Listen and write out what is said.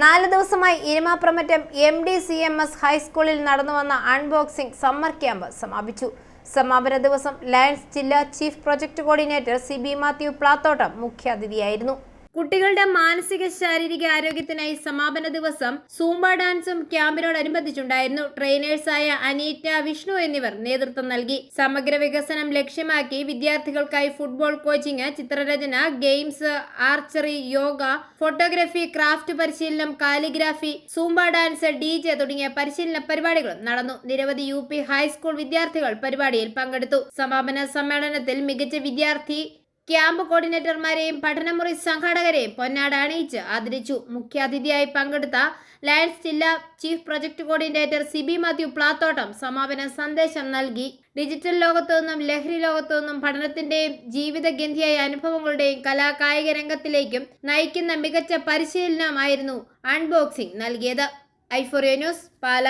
നാല് ദിവസമായി Irumapramattom M D C M S ഹൈസ്കൂളിൽ നടന്നുവന്ന അൺബോക്സിംഗ് സമ്മർ ക്യാമ്പ് സമാപിച്ചു. സമാപന ദിവസം ലയൺസ് ജില്ലാ chief project coordinator C B Mathew Plathottam മുഖ്യാതിഥിയായിരുന്നു. കുട്ടികളുടെ മാനസിക ശാരീരിക ആരോഗ്യത്തിനായി സമാപന ദിവസം സൂംബ ഡാൻസും ക്യാമ്പിനോടനുബന്ധിച്ചുണ്ടായിരുന്നു. ട്രെയിനേഴ്സായ അനീറ്റ വിഷ്ണു എന്നിവർ നേതൃത്വം നൽകി. സമഗ്ര വികസനം ലക്ഷ്യമാക്കി വിദ്യാർത്ഥികൾക്കായി ഫുട്ബോൾ കോച്ചിങ് ചിത്രരചന games archery yoga photography craft പരിശീലനം calligraphy zumba dance D J തുടങ്ങിയ പരിശീലന പരിപാടികളും നടന്നു. നിരവധി യു പി ഹൈസ്കൂൾ വിദ്യാർത്ഥികൾ പരിപാടിയിൽ പങ്കെടുത്തു. സമാപന സമ്മേളനത്തിൽ മികച്ച വിദ്യാർത്ഥി ക്യാമ്പ് കോർഡിനേറ്റർമാരെയും പഠനമുറി സംഘാടകരെയും പൊന്നാട അണിയിച്ച് ആദരിച്ചു. മുഖ്യാതിഥിയായി പങ്കെടുത്ത ലയൻസ് ജില്ലാ chief project coordinator CB Mathew Plathottam സമാപന സന്ദേശം നൽകി. ഡിജിറ്റൽ ലോകത്തു നിന്നും ലഹരി ലോകത്തു നിന്നും പഠനത്തിന്റെയും ജീവിതഗന്ധിയായ അനുഭവങ്ങളുടെയും കലാകായിക രംഗത്തിലേക്കും നയിക്കുന്ന മികച്ച പരിശീലനമായിരുന്നു അൺബോക്സിംഗ് നൽകിയത്. ഐഫോറിയ ന്യൂസ് പാല.